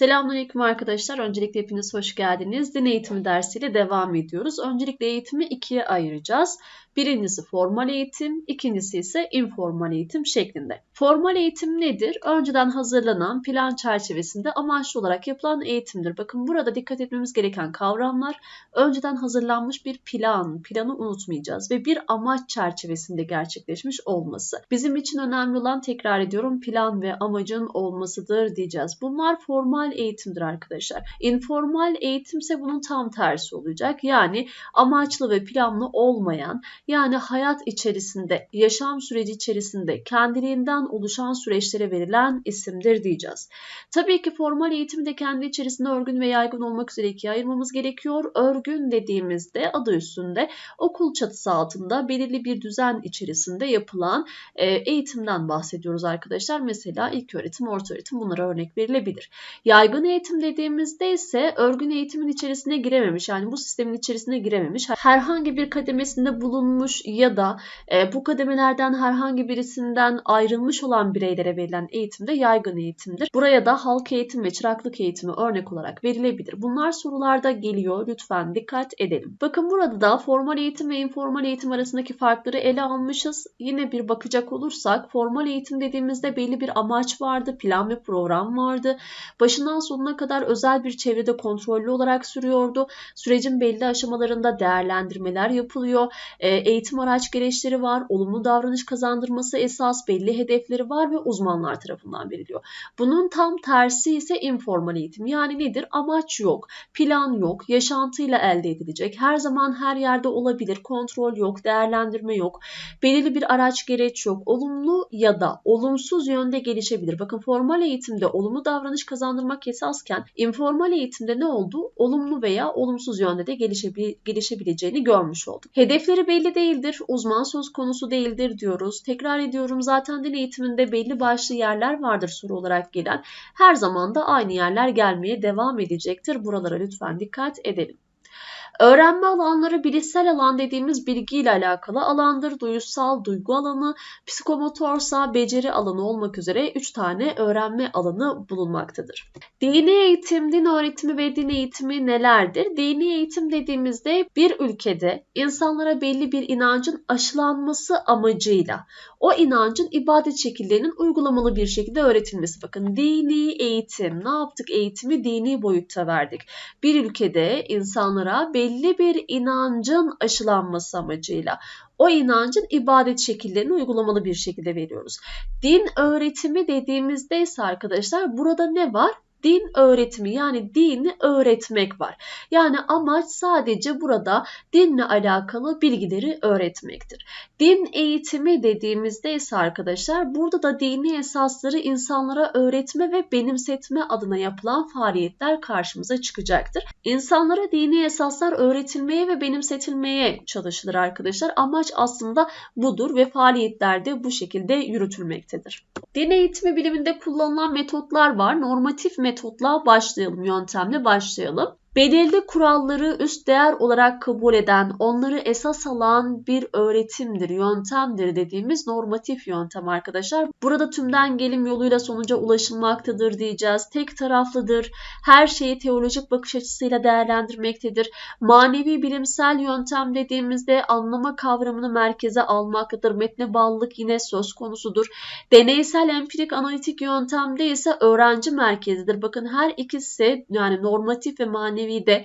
Selamünaleyküm arkadaşlar. Öncelikle hepiniz hoş geldiniz. Din eğitimi dersiyle devam ediyoruz. Öncelikle eğitimi ikiye ayıracağız. Birincisi formal eğitim, ikincisi ise informal eğitim şeklinde. Formal eğitim nedir? Önceden hazırlanan plan çerçevesinde amaçlı olarak yapılan eğitimdir. Bakın burada dikkat etmemiz gereken kavramlar önceden hazırlanmış bir plan, planı unutmayacağız ve bir amaç çerçevesinde gerçekleşmiş olması. Bizim için önemli olan tekrar ediyorum plan ve amacın olmasıdır diyeceğiz. Bunlar formal eğitimdir arkadaşlar. Informal eğitimse bunun tam tersi olacak. Yani amaçlı ve planlı olmayan yani hayat içerisinde, yaşam süreci içerisinde kendiliğinden oluşan süreçlere verilen isimdir diyeceğiz. Tabii ki formal eğitimi de kendi içerisinde örgün ve yaygın olmak üzere ikiye ayırmamız gerekiyor. Örgün dediğimizde adı üstünde okul çatısı altında belirli bir düzen içerisinde yapılan e, eğitimden bahsediyoruz arkadaşlar. Mesela ilk öğretim, orta öğretim bunlara örnek verilebilir. Yaygın eğitim dediğimizde ise örgün eğitimin içerisine girememiş yani bu sistemin içerisine girememiş herhangi bir kademesinde bulunmuş olmuş ya da e, bu kademelerden herhangi birisinden ayrılmış olan bireylere verilen eğitim de yaygın eğitimdir. Buraya da halk eğitim ve çıraklık eğitimi örnek olarak verilebilir. Bunlar sorularda geliyor. Lütfen dikkat edelim. Bakın burada da formal eğitim ve informal eğitim arasındaki farkları ele almışız. Yine bir bakacak olursak formal eğitim dediğimizde belli bir amaç vardı, plan ve program vardı. Başından sonuna kadar özel bir çevrede kontrollü olarak sürüyordu. Sürecin belli aşamalarında değerlendirmeler yapılıyor. E, eğitim araç gereçleri var, olumlu davranış kazandırması esas belli hedefleri var ve uzmanlar tarafından veriliyor. Bunun tam tersi ise informal eğitim. Yani nedir? Amaç yok, plan yok, yaşantıyla elde edilecek. Her zaman her yerde olabilir, kontrol yok, değerlendirme yok, belirli bir araç gereç yok. Olumlu ya da olumsuz yönde gelişebilir. Bakın formal eğitimde olumlu davranış kazandırmak esasken informal eğitimde ne oldu? Olumlu veya olumsuz yönde de gelişebileceğini görmüş olduk. Hedefleri belli değildir, uzman söz konusu değildir diyoruz. Tekrar ediyorum zaten din eğitiminde belli başlı yerler vardır soru olarak gelen. Her zaman da aynı yerler gelmeye devam edecektir. Buralara lütfen dikkat edelim. Öğrenme alanları bilişsel alan dediğimiz bilgiyle alakalı alandır. Duyusal, duygu alanı, psikomotorsa beceri alanı olmak üzere 3 tane öğrenme alanı bulunmaktadır. Dini eğitim, din öğretimi ve din eğitimi nelerdir? Dini eğitim dediğimizde bir ülkede insanlara belli bir inancın aşılanması amacıyla o inancın ibadet şekillerinin uygulamalı bir şekilde öğretilmesi. Bakın dini eğitim, ne yaptık? Eğitimi dini boyutta verdik. Bir ülkede insanlara belli bir inancın aşılanması amacıyla o inancın ibadet şekillerini uygulamalı bir şekilde veriyoruz. Din öğretimi dediğimizde ise arkadaşlar burada ne var? Din öğretimi yani dini öğretmek var. Yani amaç sadece burada dinle alakalı bilgileri öğretmektir. Din eğitimi dediğimizde ise arkadaşlar burada da dini esasları insanlara öğretme ve benimsetme adına yapılan faaliyetler karşımıza çıkacaktır. İnsanlara dini esaslar öğretilmeye ve benimsetilmeye çalışılır arkadaşlar. Amaç aslında budur ve faaliyetler de bu şekilde yürütülmektedir. Din eğitimi biliminde kullanılan metotlar var. Normatif metotla başlayalım, yöntemle başlayalım belirli kuralları üst değer olarak kabul eden, onları esas alan bir öğretimdir, yöntemdir dediğimiz normatif yöntem arkadaşlar. Burada tümden gelim yoluyla sonuca ulaşılmaktadır diyeceğiz. Tek taraflıdır, her şeyi teolojik bakış açısıyla değerlendirmektedir. Manevi bilimsel yöntem dediğimizde anlama kavramını merkeze almaktadır. Metne bağlılık yine söz konusudur. Deneysel empirik analitik yöntemde ise öğrenci merkezidir. Bakın her ikisi yani normatif ve manevi manevide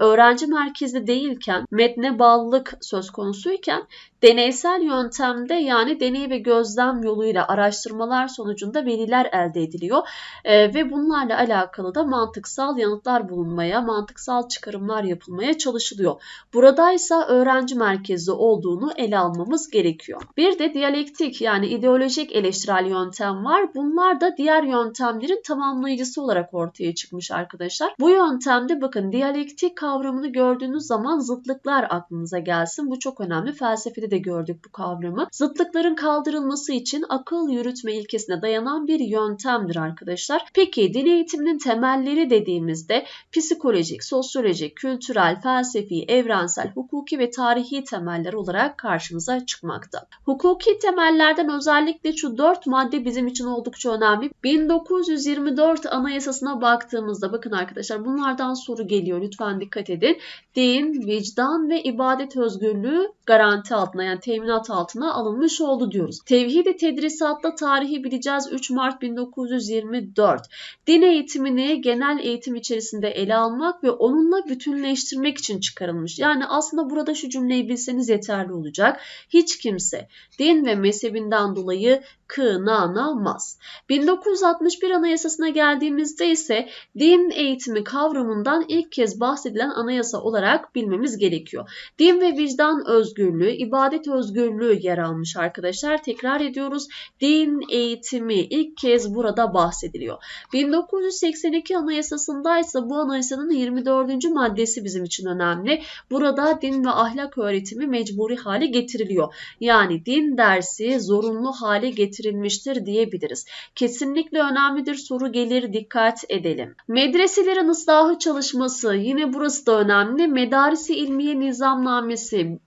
öğrenci merkezli değilken metne bağlılık söz konusuyken deneysel yöntemde yani deney ve gözlem yoluyla araştırmalar sonucunda veriler elde ediliyor e, ve bunlarla alakalı da mantıksal yanıtlar bulunmaya, mantıksal çıkarımlar yapılmaya çalışılıyor. Buradaysa öğrenci merkezli olduğunu ele almamız gerekiyor. Bir de diyalektik yani ideolojik eleştirel yöntem var. Bunlar da diğer yöntemlerin tamamlayıcısı olarak ortaya çıkmış arkadaşlar. Bu yöntemde bakın diyalektik kavramını gördüğünüz zaman zıtlıklar aklınıza gelsin. Bu çok önemli. Felsefede de gördük bu kavramı. Zıtlıkların kaldırılması için akıl yürütme ilkesine dayanan bir yöntemdir arkadaşlar. Peki din eğitiminin temelleri dediğimizde psikolojik, sosyolojik, kültürel, felsefi, evrensel, hukuki ve tarihi temeller olarak karşımıza çıkmakta. Hukuki temellerden özellikle şu dört madde bizim için oldukça önemli. 1924 Anayasasına baktığımızda bakın arkadaşlar bunlardan soru geliyor lütfen dikkat edin. Din, vicdan ve ibadet özgürlüğü garanti altına yani teminat altına alınmış oldu diyoruz. Tevhid-i tedrisatta tarihi bileceğiz 3 Mart 1924. Din eğitimini genel eğitim içerisinde ele almak ve onunla bütünleştirmek için çıkarılmış. Yani aslında burada şu cümleyi bilseniz yeterli olacak. Hiç kimse din ve mezhebinden dolayı kınanamaz. 1961 Anayasasına geldiğimizde ise din eğitimi kavramından ilk kez bahsedilen anayasa olarak bilmemiz gerekiyor. Din ve vicdan özgürlüğü, ibadet özgürlüğü yer almış arkadaşlar. Tekrar ediyoruz. Din eğitimi ilk kez burada bahsediliyor. 1982 Anayasasında ise bu anayasanın 24. maddesi bizim için önemli. Burada din ve ahlak öğretimi mecburi hale getiriliyor. Yani din dersi zorunlu hale getirilmiş getirilmiştir diyebiliriz. Kesinlikle önemlidir soru gelir dikkat edelim. Medreselerin ıslahı çalışması yine burası da önemli. Medarisi İlmiye Nizamnamesi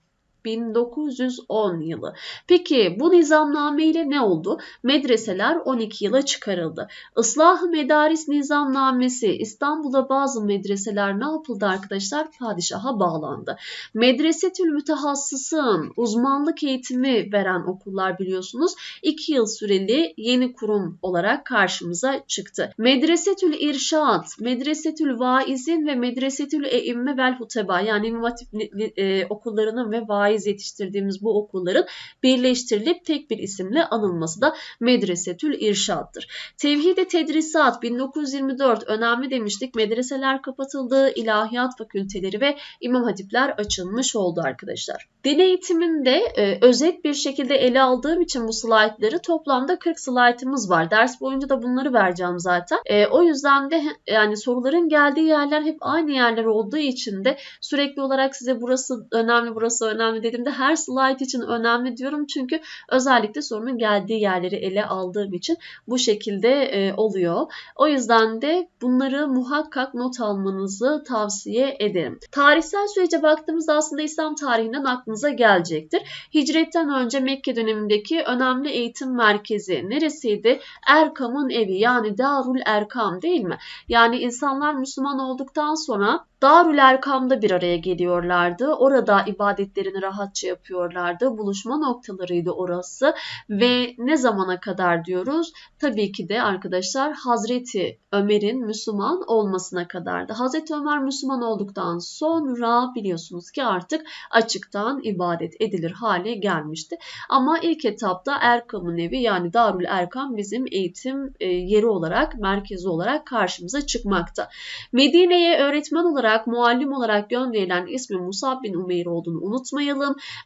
1910 yılı. Peki bu nizamname ile ne oldu? Medreseler 12 yıla çıkarıldı. Islah-ı Medaris Nizamnamesi İstanbul'da bazı medreseler ne yapıldı arkadaşlar? Padişaha bağlandı. Medresetül Mütehassısın uzmanlık eğitimi veren okullar biliyorsunuz 2 yıl süreli yeni kurum olarak karşımıza çıktı. Medresetül İrşad, Medresetül Vaizin ve Medresetül Eimme vel Huteba yani Hatip e, okullarının ve vaiz faiz yetiştirdiğimiz bu okulların birleştirilip tek bir isimle anılması da Medresetül İrşad'dır. Tevhid-i Tedrisat 1924 önemli demiştik. Medreseler kapatıldı, ilahiyat fakülteleri ve imam hatipler açılmış oldu arkadaşlar. Din eğitiminde e, özet bir şekilde ele aldığım için bu slaytları toplamda 40 slaytımız var. Ders boyunca da bunları vereceğim zaten. E, o yüzden de yani soruların geldiği yerler hep aynı yerler olduğu için de sürekli olarak size burası önemli, burası önemli önemli dediğimde her slide için önemli diyorum. Çünkü özellikle sorunun geldiği yerleri ele aldığım için bu şekilde e, oluyor. O yüzden de bunları muhakkak not almanızı tavsiye ederim. Tarihsel sürece baktığımızda aslında İslam tarihinden aklınıza gelecektir. Hicretten önce Mekke dönemindeki önemli eğitim merkezi neresiydi? Erkam'ın evi yani Darul Erkam değil mi? Yani insanlar Müslüman olduktan sonra Darül Erkam'da bir araya geliyorlardı. Orada ibadetlerini rahatça yapıyorlardı. Buluşma noktalarıydı orası ve ne zamana kadar diyoruz? Tabii ki de arkadaşlar Hazreti Ömer'in Müslüman olmasına kadardı. Hazreti Ömer Müslüman olduktan sonra biliyorsunuz ki artık açıktan ibadet edilir hale gelmişti. Ama ilk etapta Erkam'ın evi yani Darül Erkam bizim eğitim e, yeri olarak, merkezi olarak karşımıza çıkmakta. Medine'ye öğretmen olarak muallim olarak gönderilen ismi Musab bin Umeyr olduğunu unutmayalım.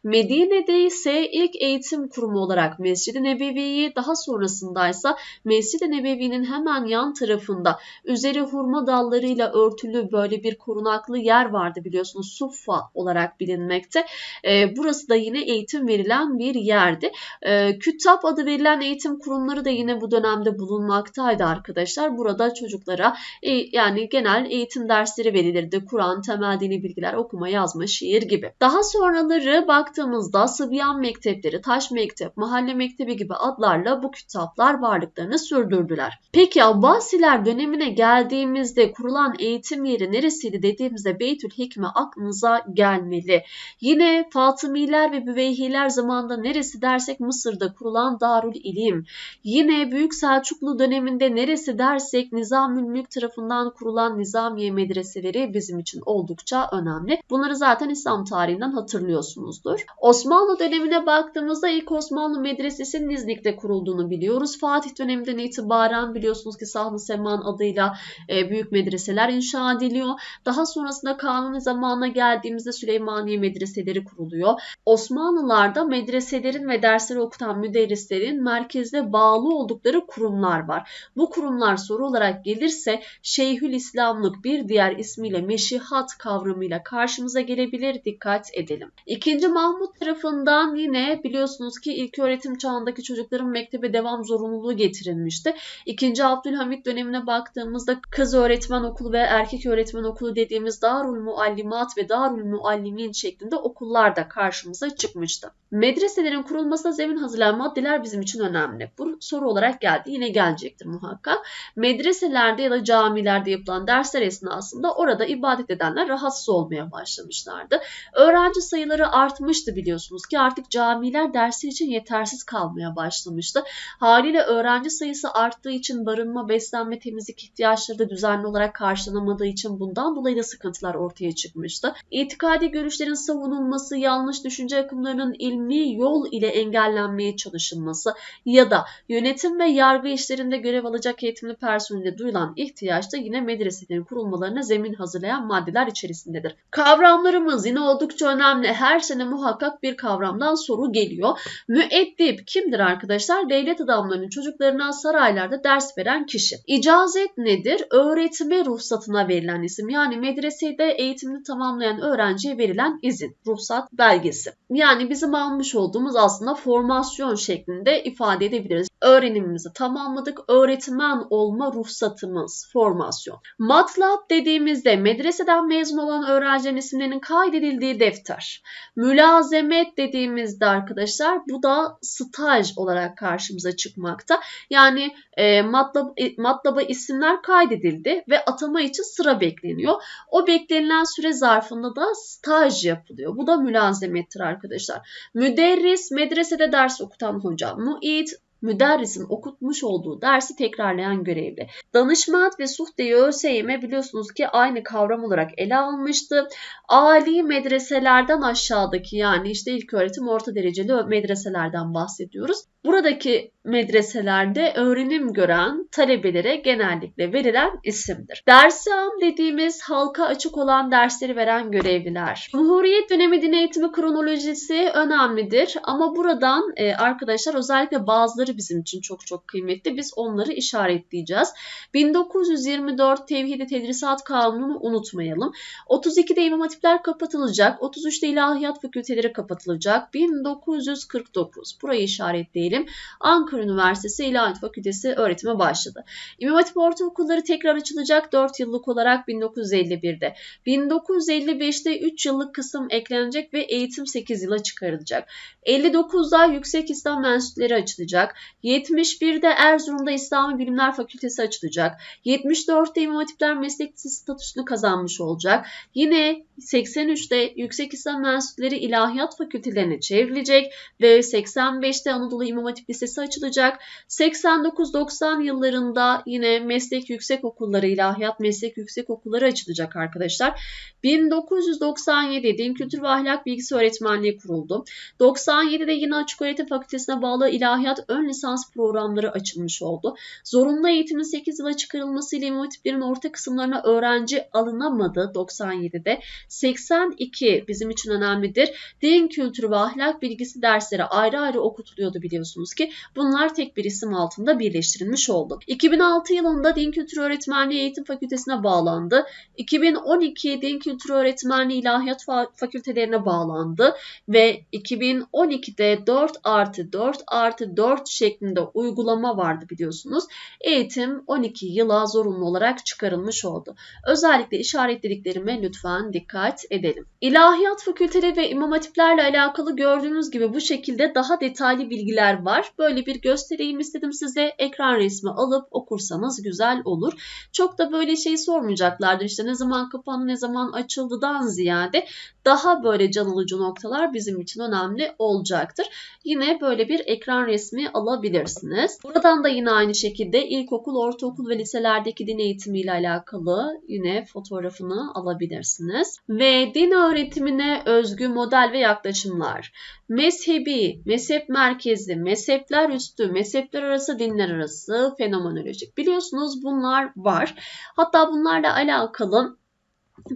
Medine'de ise ilk eğitim kurumu olarak Mescid-i Nebevi'yi daha sonrasında ise Mescid-i Nebevi'nin hemen yan tarafında üzeri hurma dallarıyla örtülü böyle bir korunaklı yer vardı biliyorsunuz Suffa olarak bilinmekte. E, burası da yine eğitim verilen bir yerdi. E, Küttap adı verilen eğitim kurumları da yine bu dönemde bulunmaktaydı arkadaşlar. Burada çocuklara e, yani genel eğitim dersleri verilirdi Kur'an, temel dini bilgiler, okuma, yazma, şiir gibi. Daha sonraları baktığımızda Sıbyan Mektepleri, Taş Mektep, Mahalle Mektebi gibi adlarla bu kitaplar varlıklarını sürdürdüler. Peki Abbasiler dönemine geldiğimizde kurulan eğitim yeri neresiydi dediğimizde Beytül Hikme aklınıza gelmeli. Yine Fatımiler ve Büveyhiler zamanında neresi dersek Mısır'da kurulan Darül İlim. Yine Büyük Selçuklu döneminde neresi dersek Nizamülmülk tarafından kurulan Nizamiye medreseleri bizim için oldukça önemli. Bunları zaten İslam tarihinden hatırlıyorsunuzdur. Osmanlı dönemine baktığımızda ilk Osmanlı Medresesi Niznik'te kurulduğunu biliyoruz. Fatih döneminden itibaren biliyorsunuz ki Sahn-ı Seman adıyla e, büyük medreseler inşa ediliyor. Daha sonrasında Kanuni zamanına geldiğimizde Süleymaniye medreseleri kuruluyor. Osmanlılarda medreselerin ve dersleri okutan müderrislerin merkezde bağlı oldukları kurumlar var. Bu kurumlar soru olarak gelirse Şeyhül İslamlık bir diğer ismiyle meşihat kavramıyla karşımıza gelebilir. Dikkat edelim. İkinci Mahmut tarafından yine biliyorsunuz ki ilk öğretim çağındaki çocukların mektebe devam zorunluluğu getirilmişti. İkinci Abdülhamit dönemine baktığımızda kız öğretmen okulu ve erkek öğretmen okulu dediğimiz Darul Muallimat ve Darul Muallimin şeklinde okullar da karşımıza çıkmıştı. Medreselerin kurulmasına zemin hazırlayan maddeler bizim için önemli. Bu soru olarak geldi. Yine gelecektir muhakkak. Medreselerde ya da camilerde yapılan dersler esnasında orada ibadet edenler rahatsız olmaya başlamışlardı. Öğrenci sayıları artmıştı biliyorsunuz ki artık camiler dersler için yetersiz kalmaya başlamıştı. Haliyle öğrenci sayısı arttığı için barınma, beslenme, temizlik ihtiyaçları da düzenli olarak karşılanamadığı için bundan dolayı da sıkıntılar ortaya çıkmıştı. İtikadi görüşlerin savunulması, yanlış düşünce akımlarının ilmi yol ile engellenmeye çalışılması ya da yönetim ve yargı işlerinde görev alacak eğitimli personelde duyulan ihtiyaç da yine medreselerin kurulmalarına zemin hazırlayan maddeler içerisindedir. Kavramlarımız yine oldukça önemli. Her sene muhakkak bir kavramdan soru geliyor. Müeddip kimdir arkadaşlar? Devlet adamlarının çocuklarına saraylarda ders veren kişi. İcazet nedir? Öğretme ruhsatına verilen isim. Yani medresede eğitimini tamamlayan öğrenciye verilen izin, ruhsat belgesi. Yani bizim almış olduğumuz aslında formasyon şeklinde ifade edebiliriz. Öğrenimimizi tamamladık. Öğretmen olma ruhsatımız, formasyon. Matlab dediğimizde medreseden mezun olan öğrencilerin isimlerinin kaydedildiği defter. Mülazemet dediğimizde arkadaşlar bu da staj olarak karşımıza çıkmakta. Yani e, matlab, e, matlaba isimler kaydedildi ve atama için sıra bekleniyor. O beklenilen süre zarfında da staj yapılıyor. Bu da mülazemettir arkadaşlar. Müderris medresede ders okutan hoca. Muid müderrisin okutmuş olduğu dersi tekrarlayan görevli. Danışmat ve suhdeyi ÖSYM biliyorsunuz ki aynı kavram olarak ele almıştı. Ali medreselerden aşağıdaki yani işte ilk öğretim orta dereceli medreselerden bahsediyoruz. Buradaki medreselerde öğrenim gören talebelere genellikle verilen isimdir. Dersi am dediğimiz halka açık olan dersleri veren görevliler. Cumhuriyet dönemi din eğitimi kronolojisi önemlidir ama buradan e, arkadaşlar özellikle bazıları bizim için çok çok kıymetli. Biz onları işaretleyeceğiz. 1924 Tevhid-i Tedrisat Kanunu'nu unutmayalım. 32'de İmam Hatipler kapatılacak. 33'te İlahiyat Fakülteleri kapatılacak. 1949 burayı işaretleyelim. Ankara Üniversitesi İlahiyat Fakültesi öğretime başladı. İmam Hatip Ortaokulları tekrar açılacak 4 yıllık olarak 1951'de. 1955'te 3 yıllık kısım eklenecek ve eğitim 8 yıla çıkarılacak. 59'da Yüksek İslam Mensupları açılacak. 71'de Erzurum'da İslam Bilimler Fakültesi açılacak. 74'te İmam Hatipler meslek statüsünü kazanmış olacak. Yine 83'te Yüksek İslam Mensupları İlahiyat Fakültelerine çevrilecek ve 85'te Anadolu İmam Hatip Lisesi açılacak. 89-90 yıllarında yine meslek yüksek okulları, ilahiyat meslek yüksek okulları açılacak arkadaşlar. 1997 Din Kültür ve Ahlak Bilgisi Öğretmenliği kuruldu. 97'de yine Açık Öğretim Fakültesine bağlı ilahiyat ön lisans programları açılmış oldu. Zorunlu eğitimin 8 yıla çıkarılmasıyla imam hatiplerin orta kısımlarına öğrenci alınamadı 97'de. 82 bizim için önemlidir. Din kültürü ve ahlak bilgisi dersleri ayrı ayrı okutuluyordu biliyorsunuz ki. Bunlar tek bir isim altında birleştirilmiş oldu. 2006 yılında Din Kültürü Öğretmenliği Eğitim Fakültesine bağlandı. 2012 Din Kültürü Öğretmenliği İlahiyat Fakültelerine bağlandı ve 2012'de 4 artı 4 artı 4 şeklinde uygulama vardı biliyorsunuz. Eğitim 12 yıla zorunlu olarak çıkarılmış oldu. Özellikle işaretlediklerime lütfen dikkat edelim. İlahiyat fakülteleri ve imam hatiplerle alakalı gördüğünüz gibi bu şekilde daha detaylı bilgiler var. Böyle bir göstereyim istedim size. Ekran resmi alıp okursanız güzel olur. Çok da böyle şey sormayacaklardır. İşte ne zaman kapandı, ne zaman açıldıdan ziyade daha böyle can alıcı noktalar bizim için önemli olacaktır. Yine böyle bir ekran resmi alabilirsiniz. Buradan da yine aynı şekilde ilkokul, ortaokul ve liselerdeki din eğitimi ile alakalı yine fotoğrafını alabilirsiniz. Ve din öğretimine özgü model ve yaklaşımlar. Mezhebi, mezhep merkezli, mezhepler üstü, mezhepler arası, dinler arası, fenomenolojik. Biliyorsunuz bunlar var. Hatta bunlarla alakalı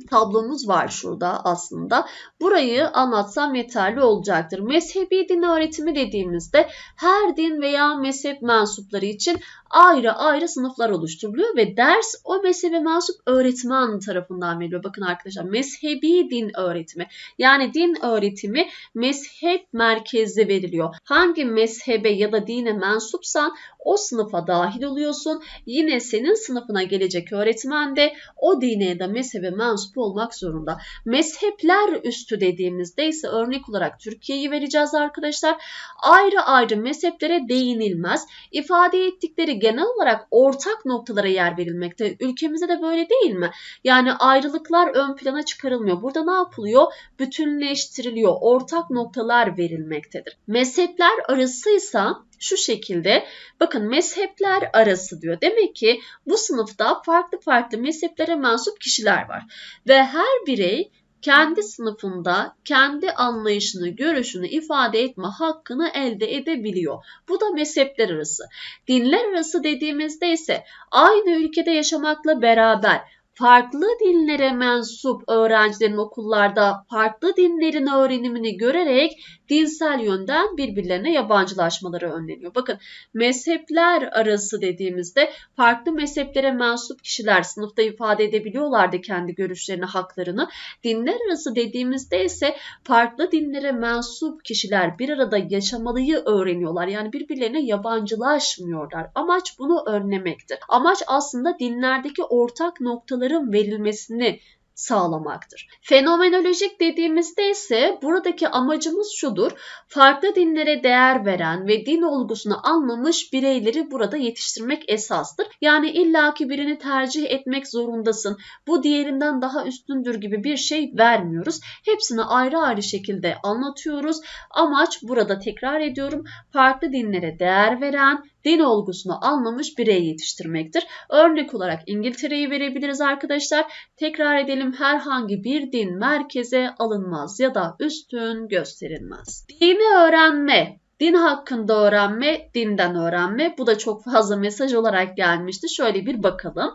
tablomuz var şurada aslında. Burayı anlatsam yeterli olacaktır. Mezhebi din öğretimi dediğimizde her din veya mezhep mensupları için ayrı ayrı sınıflar oluşturuluyor ve ders o mezhebe mensup öğretmen tarafından veriliyor. Bakın arkadaşlar mezhebi din öğretimi yani din öğretimi mezhep merkezde veriliyor. Hangi mezhebe ya da dine mensupsan o sınıfa dahil oluyorsun. Yine senin sınıfına gelecek öğretmen de o dine ya da mezhebe mensup olmak zorunda. Mezhepler üstü dediğimizde ise örnek olarak Türkiye'yi vereceğiz arkadaşlar. Ayrı ayrı mezheplere değinilmez. İfade ettikleri genel olarak ortak noktalara yer verilmekte. Ülkemizde de böyle değil mi? Yani ayrılıklar ön plana çıkarılmıyor. Burada ne yapılıyor? Bütünleştiriliyor. Ortak noktalar verilmektedir. Mezhepler arasıysa şu şekilde bakın mezhepler arası diyor. Demek ki bu sınıfta farklı farklı mezheplere mensup kişiler var. Ve her birey kendi sınıfında kendi anlayışını, görüşünü ifade etme hakkını elde edebiliyor. Bu da mezhepler arası. Dinler arası dediğimizde ise aynı ülkede yaşamakla beraber farklı dinlere mensup öğrencilerin okullarda farklı dinlerin öğrenimini görerek dinsel yönden birbirlerine yabancılaşmaları önleniyor. Bakın mezhepler arası dediğimizde farklı mezheplere mensup kişiler sınıfta ifade edebiliyorlardı kendi görüşlerini, haklarını. Dinler arası dediğimizde ise farklı dinlere mensup kişiler bir arada yaşamalıyı öğreniyorlar. Yani birbirlerine yabancılaşmıyorlar. Amaç bunu önlemektir. Amaç aslında dinlerdeki ortak noktaların verilmesini sağlamaktır. Fenomenolojik dediğimizde ise buradaki amacımız şudur. Farklı dinlere değer veren ve din olgusunu anlamış bireyleri burada yetiştirmek esastır. Yani illaki birini tercih etmek zorundasın. Bu diğerinden daha üstündür gibi bir şey vermiyoruz. Hepsini ayrı ayrı şekilde anlatıyoruz. Amaç burada tekrar ediyorum. Farklı dinlere değer veren din olgusunu anlamış birey yetiştirmektir. Örnek olarak İngiltere'yi verebiliriz arkadaşlar. Tekrar edelim herhangi bir din merkeze alınmaz ya da üstün gösterilmez. Dini öğrenme Din hakkında öğrenme, dinden öğrenme. Bu da çok fazla mesaj olarak gelmişti. Şöyle bir bakalım.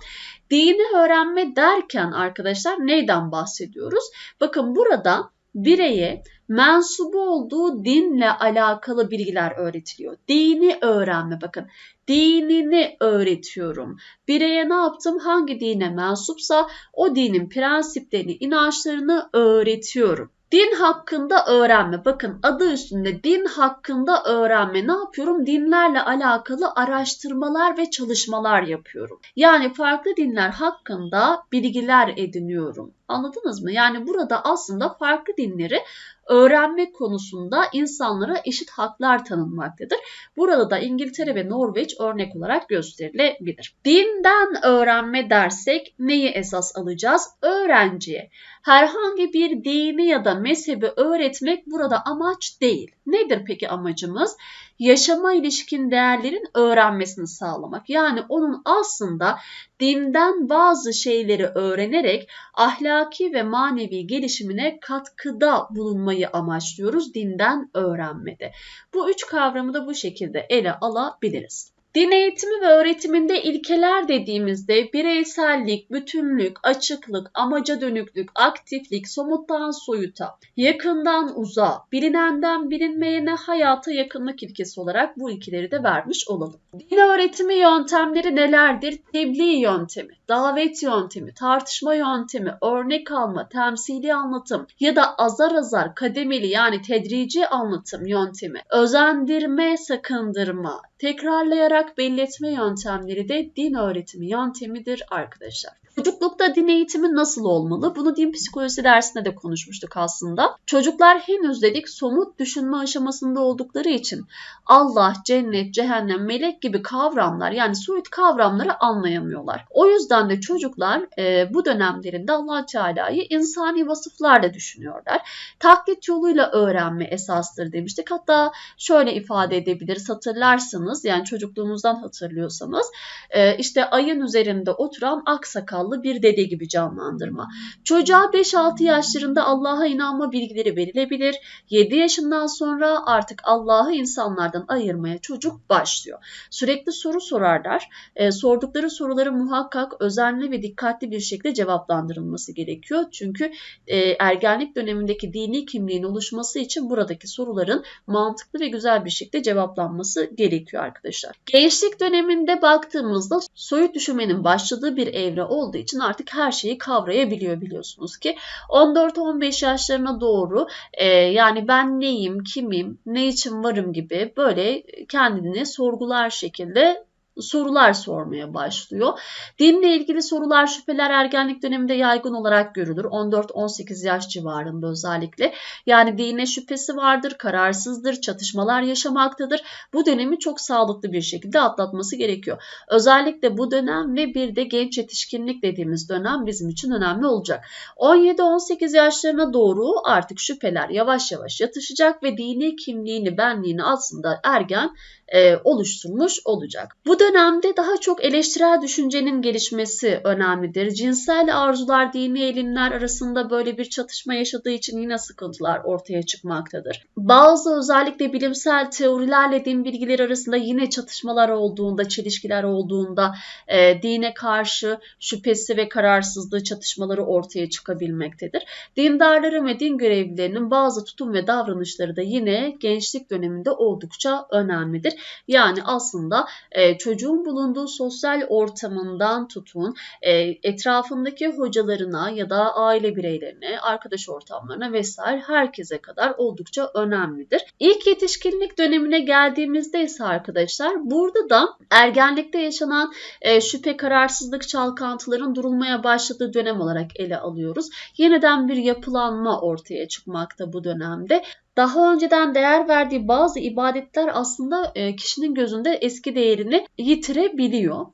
Dini öğrenme derken arkadaşlar neyden bahsediyoruz? Bakın burada bireye mensubu olduğu dinle alakalı bilgiler öğretiliyor. Dini öğrenme bakın. Dinini öğretiyorum. Bireye ne yaptım? Hangi dine mensupsa o dinin prensiplerini, inançlarını öğretiyorum. Din hakkında öğrenme. Bakın adı üstünde din hakkında öğrenme. Ne yapıyorum? Dinlerle alakalı araştırmalar ve çalışmalar yapıyorum. Yani farklı dinler hakkında bilgiler ediniyorum. Anladınız mı? Yani burada aslında farklı dinleri öğrenme konusunda insanlara eşit haklar tanınmaktadır. Burada da İngiltere ve Norveç örnek olarak gösterilebilir. Dinden öğrenme dersek neyi esas alacağız? Öğrenciye herhangi bir dini ya da mezhebi öğretmek burada amaç değil. Nedir peki amacımız? Yaşama ilişkin değerlerin öğrenmesini sağlamak. Yani onun aslında dinden bazı şeyleri öğrenerek ahlaki ve manevi gelişimine katkıda bulunmayı amaçlıyoruz dinden öğrenmede. Bu üç kavramı da bu şekilde ele alabiliriz. Din eğitimi ve öğretiminde ilkeler dediğimizde bireysellik, bütünlük, açıklık, amaca dönüklük, aktiflik, somuttan soyuta, yakından uzağa, bilinenden bilinmeyene hayata yakınlık ilkesi olarak bu ilkeleri de vermiş olalım. Din öğretimi yöntemleri nelerdir? Tebliğ yöntemi, davet yöntemi, tartışma yöntemi, örnek alma, temsili anlatım ya da azar azar kademeli yani tedrici anlatım yöntemi, özendirme, sakındırma, tekrarlayarak belli etme yöntemleri de din öğretimi yöntemidir arkadaşlar. Çocuklukta din eğitimi nasıl olmalı? Bunu din psikolojisi dersinde de konuşmuştuk aslında. Çocuklar henüz dedik somut düşünme aşamasında oldukları için Allah, cennet, cehennem, melek gibi kavramlar yani soyut kavramları anlayamıyorlar. O yüzden de çocuklar e, bu dönemlerinde allah Teala'yı insani vasıflarla düşünüyorlar. Taklit yoluyla öğrenme esastır demiştik. Hatta şöyle ifade edebiliriz hatırlarsanız yani çocukluğumuzdan hatırlıyorsanız e, işte ayın üzerinde oturan aksakal sakallı bir dede gibi canlandırma. Çocuğa 5-6 yaşlarında Allah'a inanma bilgileri verilebilir. 7 yaşından sonra artık Allah'ı insanlardan ayırmaya çocuk başlıyor. Sürekli soru sorarlar. E, sordukları soruları muhakkak özenli ve dikkatli bir şekilde cevaplandırılması gerekiyor. Çünkü e, ergenlik dönemindeki dini kimliğin oluşması için buradaki soruların mantıklı ve güzel bir şekilde cevaplanması gerekiyor arkadaşlar. Gençlik döneminde baktığımızda soyut düşünmenin başladığı bir evre olduğu için artık her şeyi kavrayabiliyor biliyorsunuz ki. 14-15 yaşlarına doğru e, yani ben neyim, kimim, ne için varım gibi böyle kendini sorgular şekilde sorular sormaya başlıyor. Dinle ilgili sorular, şüpheler ergenlik döneminde yaygın olarak görülür. 14-18 yaş civarında özellikle. Yani dine şüphesi vardır, kararsızdır, çatışmalar yaşamaktadır. Bu dönemi çok sağlıklı bir şekilde atlatması gerekiyor. Özellikle bu dönem ve bir de genç yetişkinlik dediğimiz dönem bizim için önemli olacak. 17-18 yaşlarına doğru artık şüpheler yavaş yavaş yatışacak ve dini kimliğini, benliğini aslında ergen e, oluşturmuş olacak. Bu dönemde daha çok eleştirel düşüncenin gelişmesi önemlidir. Cinsel arzular, dini eğilimler arasında böyle bir çatışma yaşadığı için yine sıkıntılar ortaya çıkmaktadır. Bazı özellikle bilimsel teorilerle din bilgileri arasında yine çatışmalar olduğunda, çelişkiler olduğunda e, dine karşı şüphesi ve kararsızlığı çatışmaları ortaya çıkabilmektedir. Dindarların ve din görevlilerinin bazı tutum ve davranışları da yine gençlik döneminde oldukça önemlidir. Yani aslında e, çocuğun bulunduğu sosyal ortamından tutun e, etrafındaki hocalarına ya da aile bireylerine, arkadaş ortamlarına vesaire herkese kadar oldukça önemlidir. İlk yetişkinlik dönemine geldiğimizde ise arkadaşlar burada da ergenlikte yaşanan e, şüphe, kararsızlık, çalkantıların durulmaya başladığı dönem olarak ele alıyoruz. Yeniden bir yapılanma ortaya çıkmakta bu dönemde daha önceden değer verdiği bazı ibadetler aslında e, kişinin gözünde eski değerini yitirebiliyor.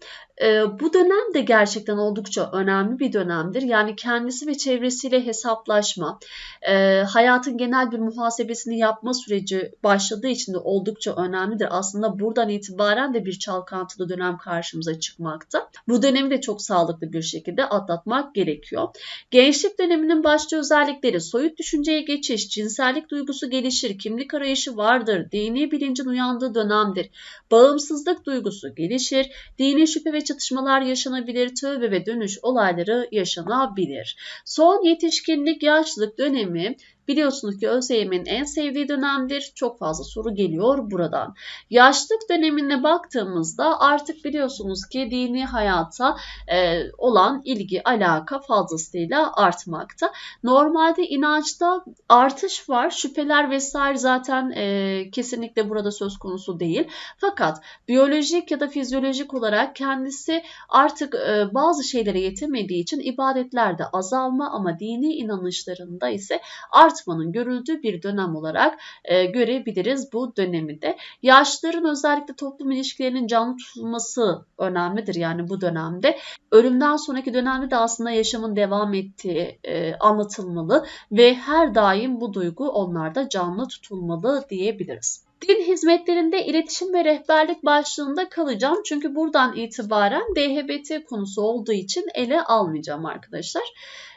E, bu dönem de gerçekten oldukça önemli bir dönemdir. Yani kendisi ve çevresiyle hesaplaşma, e, hayatın genel bir muhasebesini yapma süreci başladığı için de oldukça önemlidir. Aslında buradan itibaren de bir çalkantılı dönem karşımıza çıkmakta. Bu dönemi de çok sağlıklı bir şekilde atlatmak gerekiyor. Gençlik döneminin başta özellikleri soyut düşünceye geçiş, cinsellik duygusu gelişir, kimlik arayışı vardır, dini bilincin uyandığı dönemdir. Bağımsızlık duygusu gelişir, dini şüphe ve çatışmalar yaşanabilir, tövbe ve dönüş olayları yaşanabilir. Son yetişkinlik yaşlılık dönemi Biliyorsunuz ki ÖSYM'in en sevdiği dönemdir. Çok fazla soru geliyor buradan. Yaşlık dönemine baktığımızda artık biliyorsunuz ki dini hayata e, olan ilgi, alaka fazlasıyla artmakta. Normalde inançta artış var. Şüpheler vesaire zaten e, kesinlikle burada söz konusu değil. Fakat biyolojik ya da fizyolojik olarak kendisi artık e, bazı şeylere yetemediği için ibadetlerde azalma ama dini inanışlarında ise art artmanın görüldüğü bir dönem olarak e, görebiliriz bu dönemi de. Yaşlıların özellikle toplum ilişkilerinin canlı tutulması önemlidir yani bu dönemde. Ölümden sonraki dönemde de aslında yaşamın devam ettiği e, anlatılmalı ve her daim bu duygu onlarda canlı tutulmalı diyebiliriz. Din hizmetlerinde iletişim ve rehberlik başlığında kalacağım. Çünkü buradan itibaren DHBT konusu olduğu için ele almayacağım arkadaşlar.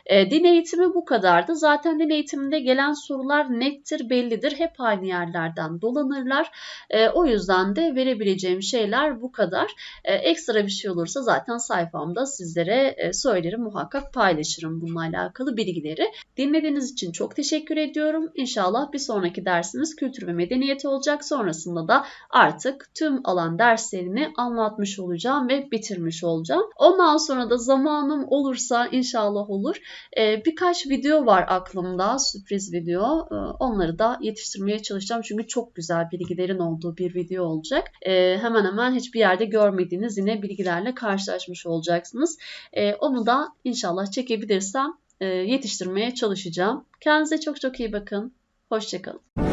E, din eğitimi bu kadardı. Zaten din eğitiminde gelen sorular nettir, bellidir. Hep aynı yerlerden dolanırlar. E, o yüzden de verebileceğim şeyler bu kadar. E, ekstra bir şey olursa zaten sayfamda sizlere e, söylerim. Muhakkak paylaşırım bununla alakalı bilgileri. Dinlediğiniz için çok teşekkür ediyorum. İnşallah bir sonraki dersimiz kültür ve medeniyeti olacak. Sonrasında da artık tüm alan derslerini anlatmış olacağım ve bitirmiş olacağım. Ondan sonra da zamanım olursa inşallah olur e, birkaç video var aklımda, sürpriz video. E, onları da yetiştirmeye çalışacağım çünkü çok güzel bilgilerin olduğu bir video olacak. E, hemen hemen hiçbir yerde görmediğiniz yine bilgilerle karşılaşmış olacaksınız. Onu da inşallah çekebilirsem e, yetiştirmeye çalışacağım. Kendinize çok çok iyi bakın. Hoşçakalın.